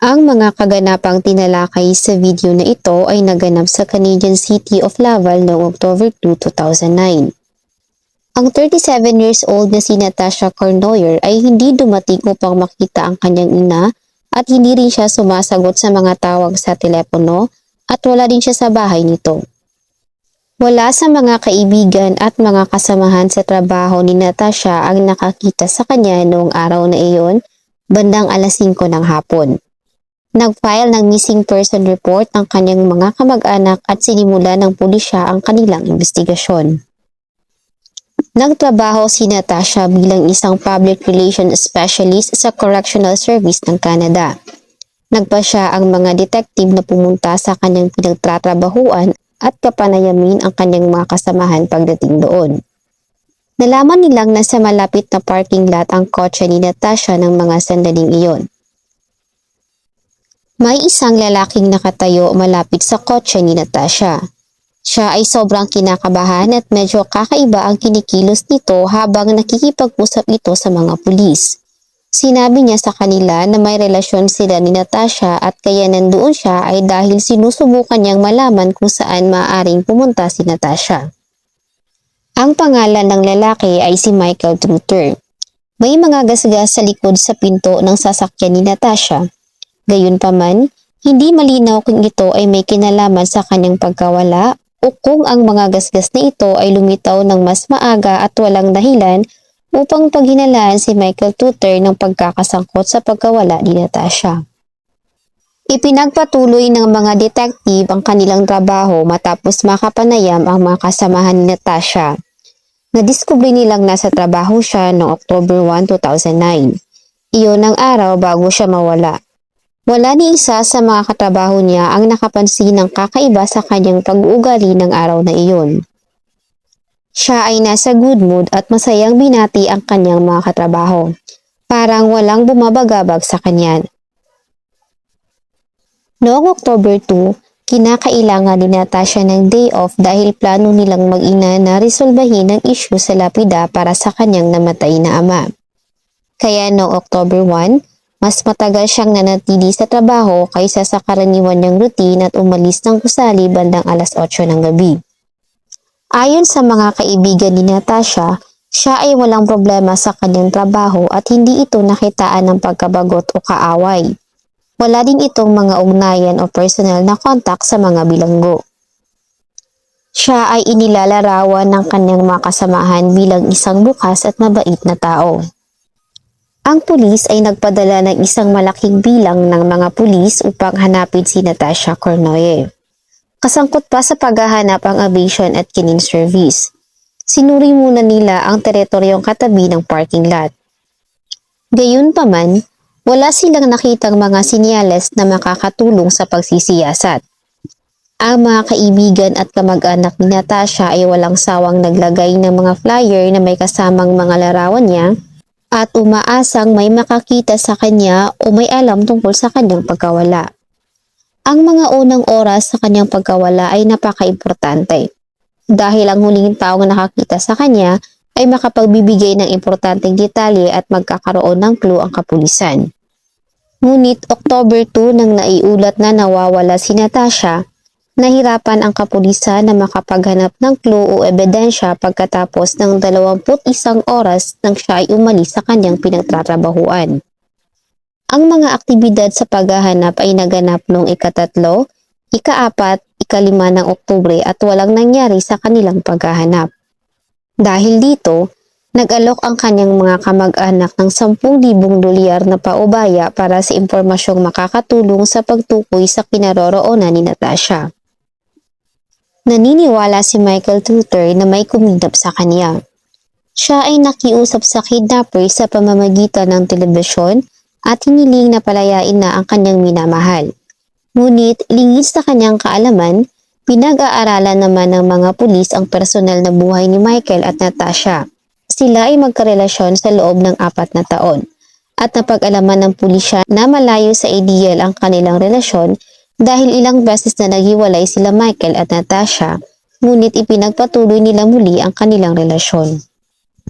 Ang mga kaganapang tinalakay sa video na ito ay naganap sa Canadian City of Laval noong October 2, 2009. Ang 37 years old na si Natasha Cornoyer ay hindi dumating upang makita ang kanyang ina at hindi rin siya sumasagot sa mga tawag sa telepono at wala din siya sa bahay nito. Wala sa mga kaibigan at mga kasamahan sa trabaho ni Natasha ang nakakita sa kanya noong araw na iyon, bandang alas 5 ng hapon. Nag-file ng missing person report ang kanyang mga kamag-anak at sinimula ng pulisya ang kanilang investigasyon. Nagtrabaho si Natasha bilang isang public relations specialist sa Correctional Service ng Canada. Nagpa siya ang mga detective na pumunta sa kanyang pinagtatrabahuan at kapanayamin ang kanyang mga kasamahan pagdating doon. Nalaman nilang nasa malapit na parking lot ang kotse ni Natasha ng mga sandaling iyon. May isang lalaking nakatayo malapit sa kotse ni Natasha. Siya ay sobrang kinakabahan at medyo kakaiba ang kinikilos nito habang nakikipag-usap ito sa mga pulis. Sinabi niya sa kanila na may relasyon sila ni Natasha at kaya nandoon siya ay dahil sinusubukan niyang malaman kung saan maaaring pumunta si Natasha. Ang pangalan ng lalaki ay si Michael Truter. May mga gasgas sa likod sa pinto ng sasakyan ni Natasha Gayunpaman, hindi malinaw kung ito ay may kinalaman sa kanyang pagkawala o kung ang mga gasgas na ito ay lumitaw ng mas maaga at walang dahilan upang paghinalaan si Michael Tutor ng pagkakasangkot sa pagkawala ni Natasha. Ipinagpatuloy ng mga detective ang kanilang trabaho matapos makapanayam ang mga kasamahan ni Natasha. Nadiskubre nilang nasa trabaho siya noong October 1, 2009. Iyon ang araw bago siya mawala. Wala ni isa sa mga katrabaho niya ang nakapansin ng kakaiba sa kanyang pag-uugali ng araw na iyon. Siya ay nasa good mood at masayang binati ang kanyang mga katrabaho. Parang walang bumabagabag sa kanya. Noong October 2, kinakailangan ni Natasha ng day off dahil plano nilang mag-ina na resolbahin ang issue sa lapida para sa kanyang namatay na ama. Kaya noong October 1, mas matagal siyang nanatili sa trabaho kaysa sa karaniwan niyang routine at umalis ng kusali bandang alas 8 ng gabi. Ayon sa mga kaibigan ni Natasha, siya ay walang problema sa kanyang trabaho at hindi ito nakitaan ng pagkabagot o kaaway. Wala din itong mga ugnayan o personal na kontak sa mga bilanggo. Siya ay inilalarawan ng kanyang mga kasamahan bilang isang bukas at mabait na tao. Ang pulis ay nagpadala ng isang malaking bilang ng mga pulis upang hanapin si Natasha Cornoye. Kasangkot pa sa paghahanap ang aviation at kinin service. Sinuri muna nila ang teritoryong katabi ng parking lot. Gayunpaman, wala silang nakitang mga sinyales na makakatulong sa pagsisiyasat. Ang mga kaibigan at kamag-anak ni Natasha ay walang sawang naglagay ng mga flyer na may kasamang mga larawan niya at umaasang may makakita sa kanya o may alam tungkol sa kanyang pagkawala. Ang mga unang oras sa kanyang pagkawala ay napaka-importante dahil ang huling taong nakakita sa kanya ay makapagbibigay ng importanteng detalye at magkakaroon ng clue ang kapulisan. Ngunit October 2 nang naiulat na nawawala si Natasha, Nahirapan ang kapulisan na makapaghanap ng clue o ebidensya pagkatapos ng 21 oras nang siya ay umalis sa kanyang pinagtatrabahuan. Ang mga aktibidad sa paghahanap ay naganap noong ikatatlo, ikaapat, ikalima ng Oktubre at walang nangyari sa kanilang paghahanap. Dahil dito, nag-alok ang kanyang mga kamag-anak ng 10,000 dolyar na paubaya para sa impormasyong makakatulong sa pagtukoy sa kinaroroonan ni Natasha. Naniniwala si Michael Tutor na may kumidap sa kanya. Siya ay nakiusap sa kidnapper sa pamamagitan ng telebisyon at hiniling na palayain na ang kanyang minamahal. Ngunit lingis sa kanyang kaalaman, pinag-aaralan naman ng mga pulis ang personal na buhay ni Michael at Natasha. Sila ay magkarelasyon sa loob ng apat na taon at napag-alaman ng pulisya na malayo sa ideal ang kanilang relasyon dahil ilang beses na naghiwalay sila Michael at Natasha, ngunit ipinagpatuloy nila muli ang kanilang relasyon.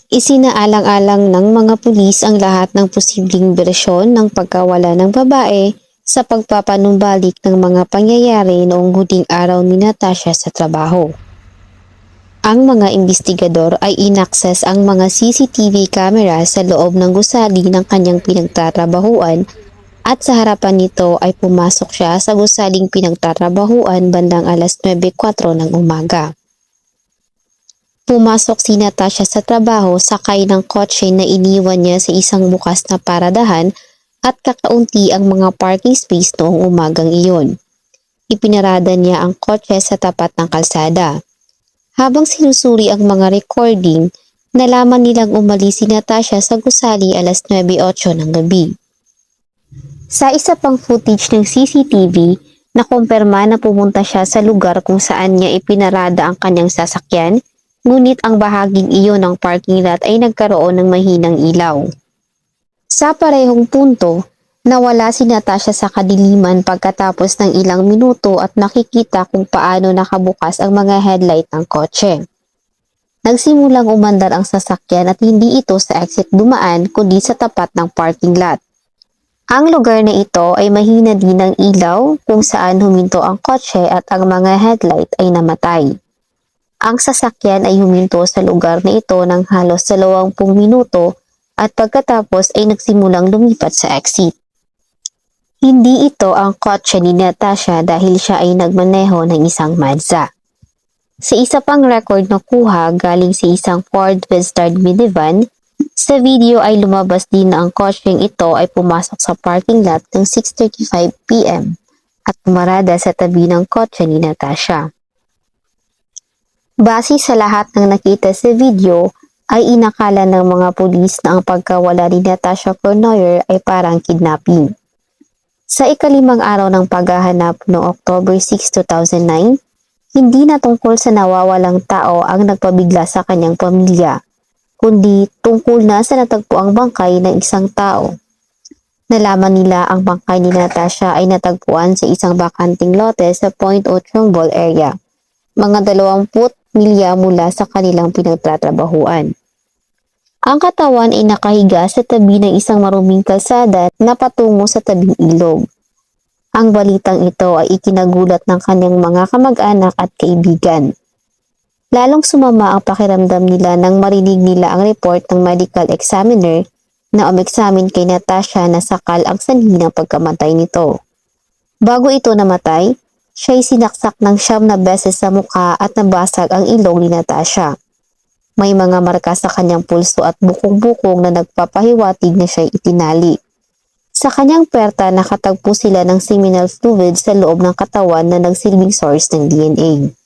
Isinaalang-alang ng mga pulis ang lahat ng posibleng bersyon ng pagkawala ng babae sa pagpapanumbalik ng mga pangyayari noong huling araw ni Natasha sa trabaho. Ang mga investigador ay inakses ang mga CCTV camera sa loob ng gusali ng kanyang pinagtatrabahuan at sa harapan nito ay pumasok siya sa gusaling pinagtatrabahuan bandang alas 9.04 ng umaga. Pumasok si Natasha sa trabaho sakay ng kotse na iniwan niya sa isang bukas na paradahan at kakaunti ang mga parking space noong umagang iyon. Ipinarada niya ang kotse sa tapat ng kalsada. Habang sinusuri ang mga recording, nalaman nilang umalis si Natasha sa gusali alas 9.08 ng gabi. Sa isa pang footage ng CCTV, nakumpirma na pumunta siya sa lugar kung saan niya ipinarada ang kanyang sasakyan, ngunit ang bahaging iyon ng parking lot ay nagkaroon ng mahinang ilaw. Sa parehong punto, nawala si Natasha sa kadiliman pagkatapos ng ilang minuto at nakikita kung paano nakabukas ang mga headlight ng kotse. Nagsimulang umandar ang sasakyan at hindi ito sa exit dumaan kundi sa tapat ng parking lot. Ang lugar na ito ay mahina din ng ilaw kung saan huminto ang kotse at ang mga headlight ay namatay. Ang sasakyan ay huminto sa lugar na ito ng halos 20 minuto at pagkatapos ay nagsimulang lumipat sa exit. Hindi ito ang kotse ni Natasha dahil siya ay nagmaneho ng isang Mazda. Sa isa pang record na kuha galing sa isang Ford Western minivan, sa video ay lumabas din na ang kotseng ito ay pumasok sa parking lot ng 6.35pm at pumarada sa tabi ng kotse ni Natasha. Base sa lahat ng nakita sa video, ay inakala ng mga pulis na ang pagkawala ni Natasha Cornoyer ay parang kidnapping. Sa ikalimang araw ng paghahanap noong October 6, 2009, hindi na tungkol sa nawawalang tao ang nagpabigla sa kanyang pamilya, kundi tungkol na sa natagpuang bangkay ng isang tao. Nalaman nila ang bangkay ni Natasha ay natagpuan sa isang bakanting lote sa Point Otrumble area, mga 20 milya mula sa kanilang pinagtatrabahuan. Ang katawan ay nakahiga sa tabi ng isang maruming kalsada na patungo sa tabing ilog. Ang balitang ito ay ikinagulat ng kanyang mga kamag-anak at kaibigan. Lalong sumama ang pakiramdam nila nang marinig nila ang report ng medical examiner na umeksamin kay Natasha na sakal ang sanhi ng pagkamatay nito. Bago ito namatay, siya'y sinaksak ng siyam na beses sa mukha at nabasag ang ilong ni Natasha. May mga marka sa kanyang pulso at bukong-bukong na nagpapahiwatig na siya'y itinali. Sa kanyang perta nakatagpo sila ng seminal fluid sa loob ng katawan na nagsilbing source ng DNA.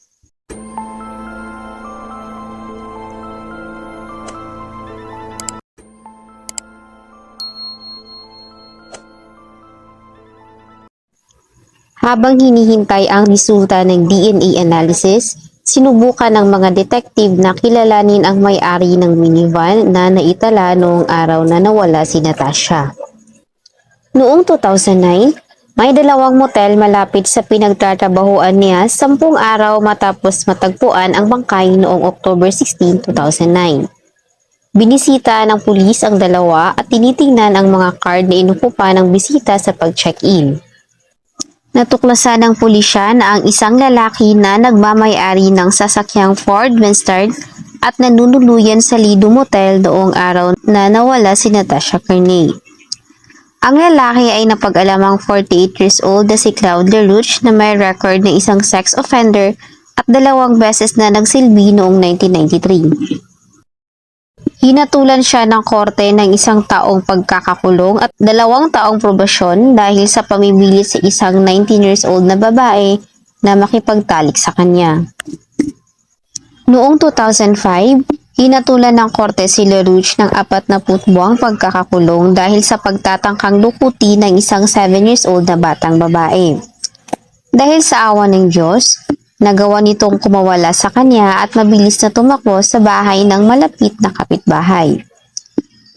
Habang hinihintay ang resulta ng DNA analysis, sinubukan ng mga detective na kilalanin ang may-ari ng minivan na naitala noong araw na nawala si Natasha. Noong 2009, may dalawang motel malapit sa pinagtatrabahuan niya sampung araw matapos matagpuan ang bangkay noong October 16, 2009. Binisita ng pulis ang dalawa at tinitingnan ang mga card na inukupa ng bisita sa pag-check-in. Natuklasan ng pulisya na ang isang lalaki na nagmamayari ng sasakyang Ford Mustang at nanunuluyan sa Lido Motel noong araw na nawala si Natasha Kearney. Ang lalaki ay napag-alamang 48 years old na si Claude LaRouche na may record ng isang sex offender at dalawang beses na nagsilbi noong 1993. Hinatulan siya ng korte ng isang taong pagkakakulong at dalawang taong probasyon dahil sa pamimilit sa isang 19 years old na babae na makipagtalik sa kanya. Noong 2005, hinatulan ng korte si LaRouche ng apat na putbuang pagkakakulong dahil sa pagtatangkang lukuti ng isang 7 years old na batang babae. Dahil sa awa ng Diyos, Nagawa nitong kumawala sa kanya at mabilis na tumakbo sa bahay ng malapit na kapitbahay.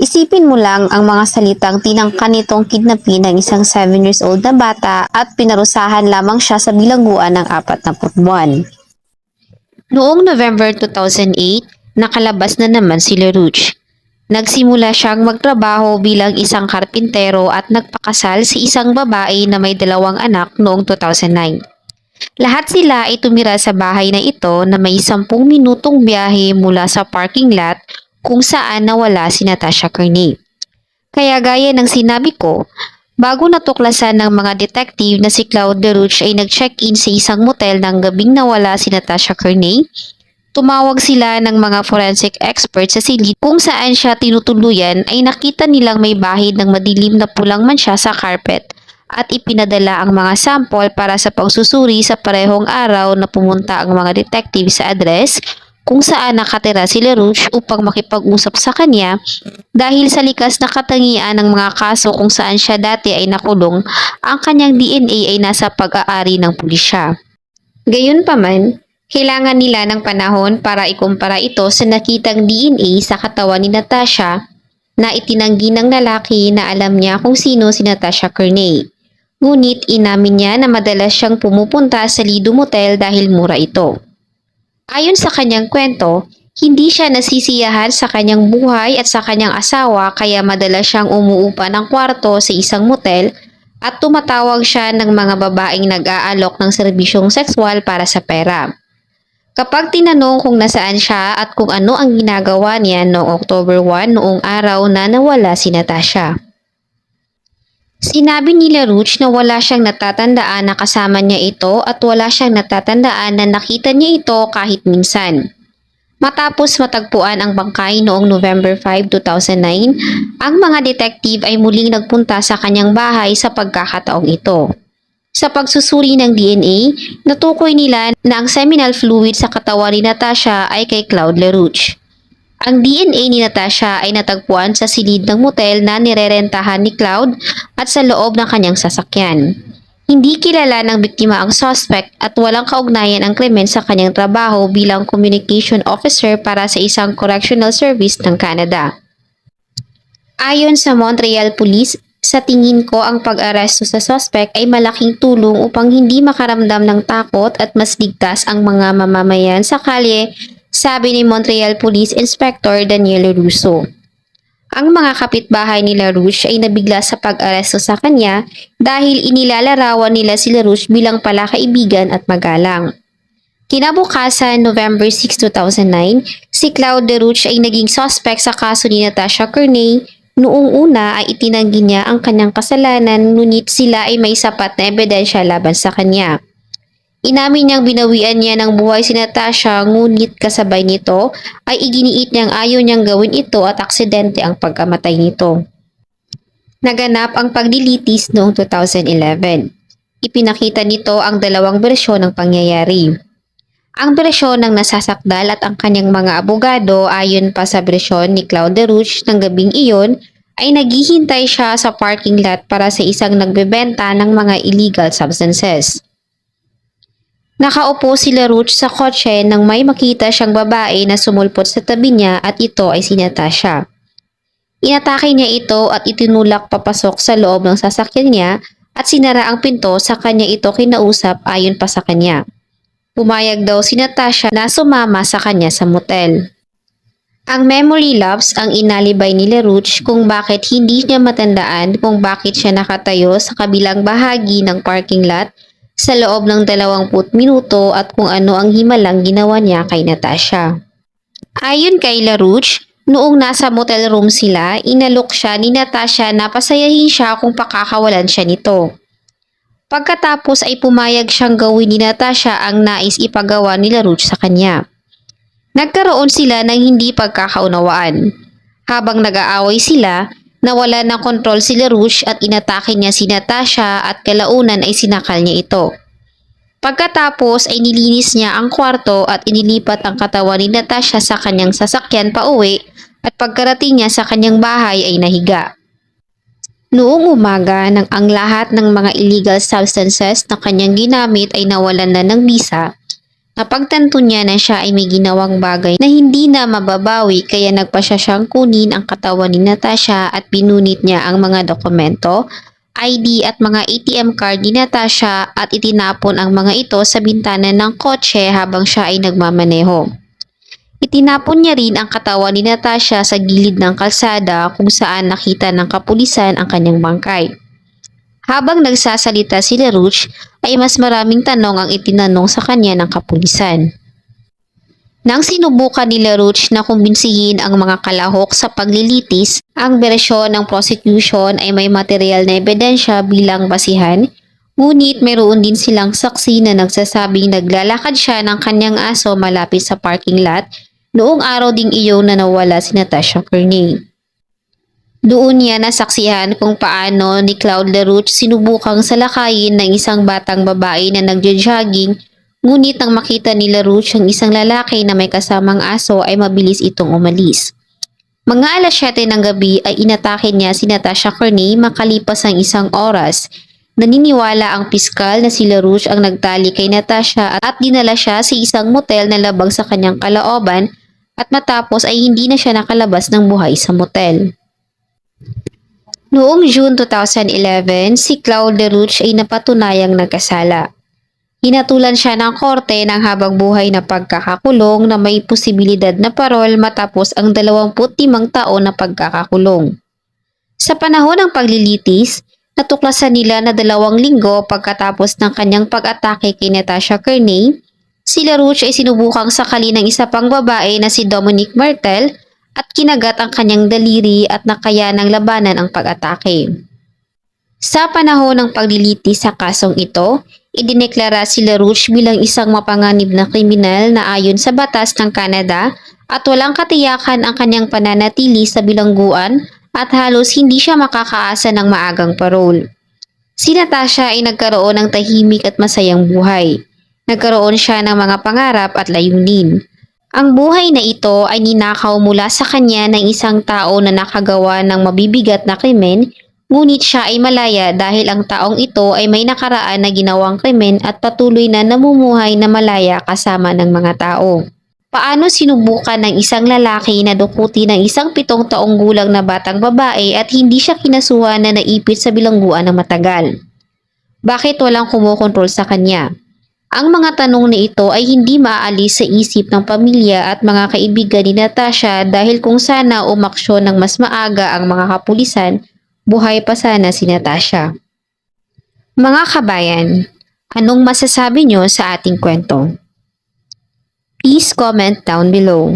Isipin mo lang ang mga salitang tinangka nitong kidnapin ng isang 7 years old na bata at pinarusahan lamang siya sa bilangguan ng apat na buwan. Noong November 2008, nakalabas na naman si LaRouche. Nagsimula siyang magtrabaho bilang isang karpintero at nagpakasal sa isang babae na may dalawang anak noong 2009. Lahat sila ay tumira sa bahay na ito na may 10 minutong biyahe mula sa parking lot kung saan nawala si Natasha Kearney. Kaya gaya ng sinabi ko, bago natuklasan ng mga detective na si Claude Deruch ay nag-check-in sa isang motel ng gabing nawala si Natasha Kearney, tumawag sila ng mga forensic experts sa silid kung saan siya tinutuluyan ay nakita nilang may bahid ng madilim na pulang mansya sa carpet at ipinadala ang mga sample para sa pagsusuri sa parehong araw na pumunta ang mga detective sa address kung saan nakatira si LaRouche upang makipag-usap sa kanya dahil sa likas na katangian ng mga kaso kung saan siya dati ay nakulong, ang kanyang DNA ay nasa pag-aari ng pulisya. Gayunpaman, kailangan nila ng panahon para ikumpara ito sa nakitang DNA sa katawan ni Natasha na itinanggi ng lalaki na alam niya kung sino si Natasha Kearney. Ngunit inamin niya na madalas siyang pumupunta sa Lido Motel dahil mura ito. Ayon sa kanyang kwento, hindi siya nasisiyahan sa kanyang buhay at sa kanyang asawa kaya madalas siyang umuupa ng kwarto sa isang motel at tumatawag siya ng mga babaeng nag-aalok ng serbisyong sexual para sa pera. Kapag tinanong kung nasaan siya at kung ano ang ginagawa niya noong October 1 noong araw na nawala si Natasha. Sinabi ni LaRouche na wala siyang natatandaan na kasama niya ito at wala siyang natatandaan na nakita niya ito kahit minsan. Matapos matagpuan ang bangkay noong November 5, 2009, ang mga detective ay muling nagpunta sa kanyang bahay sa pagkakataong ito. Sa pagsusuri ng DNA, natukoy nila na ang seminal fluid sa katawan ni Natasha ay kay Claude LaRouche. Ang DNA ni Natasha ay natagpuan sa silid ng motel na nirerentahan ni Cloud at sa loob ng kanyang sasakyan. Hindi kilala ng biktima ang suspect at walang kaugnayan ang krimen sa kanyang trabaho bilang communication officer para sa isang correctional service ng Canada. Ayon sa Montreal Police, sa tingin ko ang pag-aresto sa suspect ay malaking tulong upang hindi makaramdam ng takot at mas ligtas ang mga mamamayan sa kalye sabi ni Montreal Police Inspector Daniel Russo. Ang mga kapitbahay ni LaRouche ay nabigla sa pag-aresto sa kanya dahil inilalarawan nila si LaRouche bilang palakaibigan at magalang. Kinabukasan, November 6, 2009, si Claude Derouche ay naging suspect sa kaso ni Natasha Kearney. Noong una ay itinanggi niya ang kanyang kasalanan ngunit sila ay may sapat na ebidensya laban sa kanya. Inamin niyang binawian niya ng buhay si Natasha ngunit kasabay nito ay iginiit niyang ayaw niyang gawin ito at aksidente ang pagkamatay nito. Naganap ang pagdilitis noong 2011. Ipinakita nito ang dalawang bersyon ng pangyayari. Ang bersyon ng nasasakdal at ang kanyang mga abogado ayon pa sa bersyon ni Claude Derouche ng gabing iyon ay naghihintay siya sa parking lot para sa isang nagbebenta ng mga illegal substances. Nakaupo si LaRouche sa kotse nang may makita siyang babae na sumulpot sa tabi niya at ito ay si Natasha. Inatake niya ito at itinulak papasok sa loob ng sasakyan niya at sinara ang pinto sa kanya ito kinausap ayon pa sa kanya. Pumayag daw si Natasha na sumama sa kanya sa motel. Ang memory lapse ang inalibay ni LaRouche kung bakit hindi niya matandaan kung bakit siya nakatayo sa kabilang bahagi ng parking lot sa loob ng 20 minuto at kung ano ang himalang ginawa niya kay Natasha. Ayon kay LaRouche, noong nasa motel room sila, inalok siya ni Natasha na pasayahin siya kung pakakawalan siya nito. Pagkatapos ay pumayag siyang gawin ni Natasha ang nais ipagawa ni LaRouche sa kanya. Nagkaroon sila ng hindi pagkakaunawaan. Habang nag-aaway sila, Nawala ng kontrol si LaRouche at inatake niya si Natasha at kalaunan ay sinakal niya ito. Pagkatapos ay nilinis niya ang kwarto at inilipat ang katawan ni Natasha sa kanyang sasakyan pa uwi at pagkarating niya sa kanyang bahay ay nahiga. Noong umaga nang ang lahat ng mga illegal substances na kanyang ginamit ay nawalan na ng bisa, Napagtanto niya na siya ay may ginawang bagay na hindi na mababawi kaya nagpa siya siyang kunin ang katawan ni Natasha at pinunit niya ang mga dokumento, ID at mga ATM card ni Natasha at itinapon ang mga ito sa bintana ng kotse habang siya ay nagmamaneho. Itinapon niya rin ang katawan ni Natasha sa gilid ng kalsada kung saan nakita ng kapulisan ang kanyang bangkay. Habang nagsasalita si Lerouch ay mas maraming tanong ang itinanong sa kanya ng kapulisan. Nang sinubukan ni Lerouch na kumbinsihin ang mga kalahok sa paglilitis, ang bersyon ng prosecution ay may material na ebidensya bilang basihan, ngunit mayroon din silang saksi na nagsasabing naglalakad siya ng kanyang aso malapit sa parking lot noong araw ding iyon na nawala si Natasha Kearney. Doon niya nasaksihan kung paano ni Cloud Lerouch sinubukang salakayin ng isang batang babae na nagja-jogging Ngunit nang makita ni Larouche ang isang lalaki na may kasamang aso ay mabilis itong umalis. Mga alas 7 ng gabi ay inatake niya si Natasha Kearney makalipas ang isang oras. Naniniwala ang piskal na si Larouche ang nagtali kay Natasha at dinala siya sa isang motel na labag sa kanyang kalooban at matapos ay hindi na siya nakalabas ng buhay sa motel. Noong June 2011, si Claude Lerouche ay napatunayang nagkasala. Hinatulan siya ng korte ng habang buhay na pagkakakulong na may posibilidad na parol matapos ang 25 taon na pagkakakulong. Sa panahon ng paglilitis, natuklasan nila na dalawang linggo pagkatapos ng kanyang pag-atake kay Natasha Kearney, si Larouche ay sinubukang sakali ng isa pang babae na si Dominic Martel at kinagat ang kanyang daliri at nakaya ng labanan ang pag-atake. Sa panahon ng paglilitis sa kasong ito, idineklara si LaRouche bilang isang mapanganib na kriminal na ayon sa batas ng Canada at walang katiyakan ang kanyang pananatili sa bilangguan at halos hindi siya makakaasa ng maagang parole. Si Natasha ay nagkaroon ng tahimik at masayang buhay. Nagkaroon siya ng mga pangarap at layunin. Ang buhay na ito ay ninakaw mula sa kanya ng isang tao na nakagawa ng mabibigat na krimen Ngunit siya ay malaya dahil ang taong ito ay may nakaraan na ginawang krimen at patuloy na namumuhay na malaya kasama ng mga tao. Paano sinubukan ng isang lalaki na dukuti ng isang pitong taong gulang na batang babae at hindi siya kinasuhan na naipit sa bilangguan ng matagal? Bakit walang kumukontrol sa kanya? Ang mga tanong na ito ay hindi maaalis sa isip ng pamilya at mga kaibigan ni Natasha dahil kung sana umaksyon ng mas maaga ang mga kapulisan buhay pa sana si Natasha. Mga kabayan, anong masasabi nyo sa ating kwento? Please comment down below.